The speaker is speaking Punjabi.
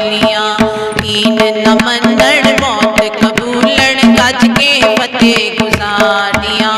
ਲੀਆਂ ਤੀਨ ਨਮਨਣ ਮੌਤ ਕਬੂਲਣ ਗੱਜ ਕੇ ਫਤਿਹ ਗੁਜ਼ਾਰਨੀਆਂ।